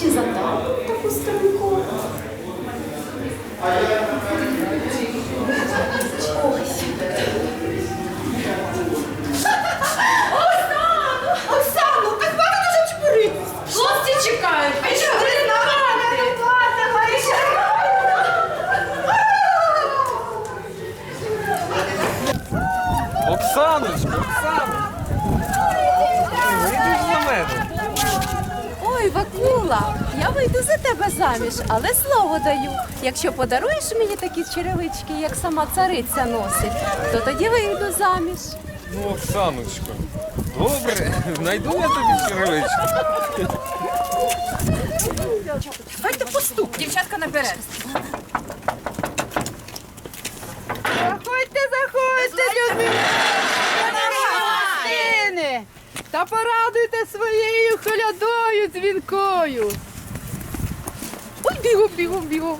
чи за тату таку струнку? Ось. Так. Хлопці чекають. А ти не! Вийдеш за мене. Ой, Вакула, я вийду за тебе заміж, але слово даю. Якщо подаруєш мені такі черевички, як сама цариця носить, то тоді вийду заміж. Ну, Оксаночко, добре, знайду я тобі черевички. Давайте поступ, дівчатка наперед. Заходьте, заходьте, любі! Та своєю колядою дзвінкою. Ой, бігом, бігом, бігом.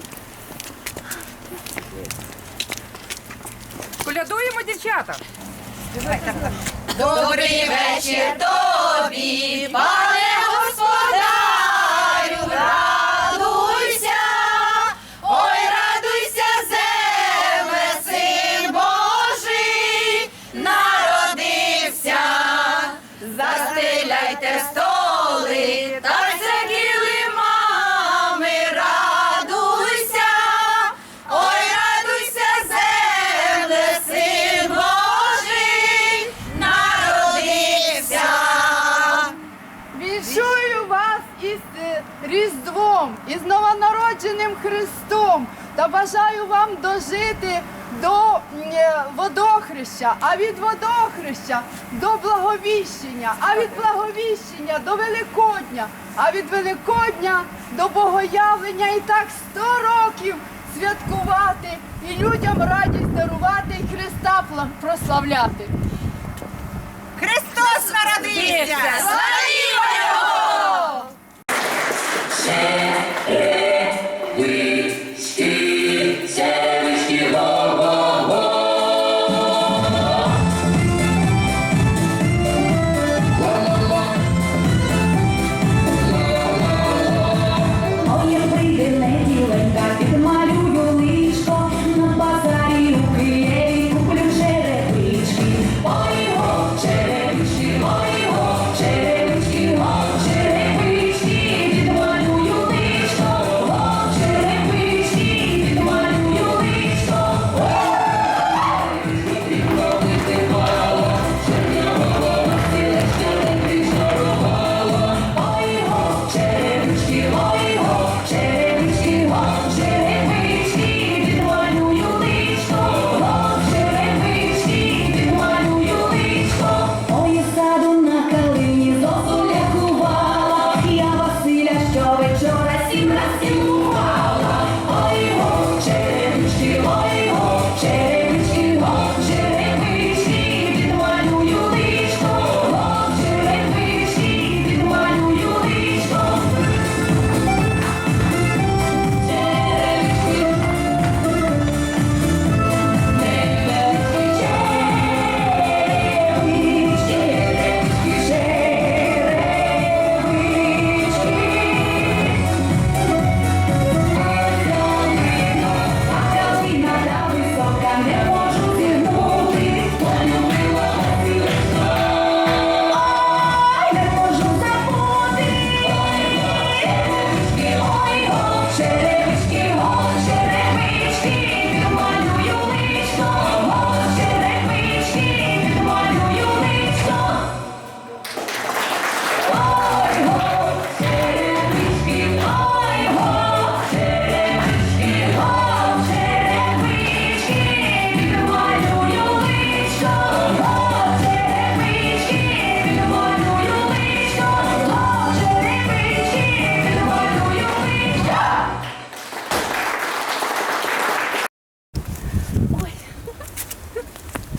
Колядуємо, дівчата. Добрий вечір тобі, Різдвом, із новонародженим Христом. Та бажаю вам дожити до е, водохреща, а від водохреща до благовіщення, а від благовіщення до Великодня, а від Великодня до Богоявлення. І так сто років святкувати і людям радість дарувати і Христа прославляти. Христос народився! If the mind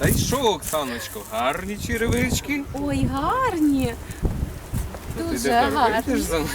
Та й що, Оксаночко, гарні черевички? Ой, гарні. Ти Дуже гарні. за мене?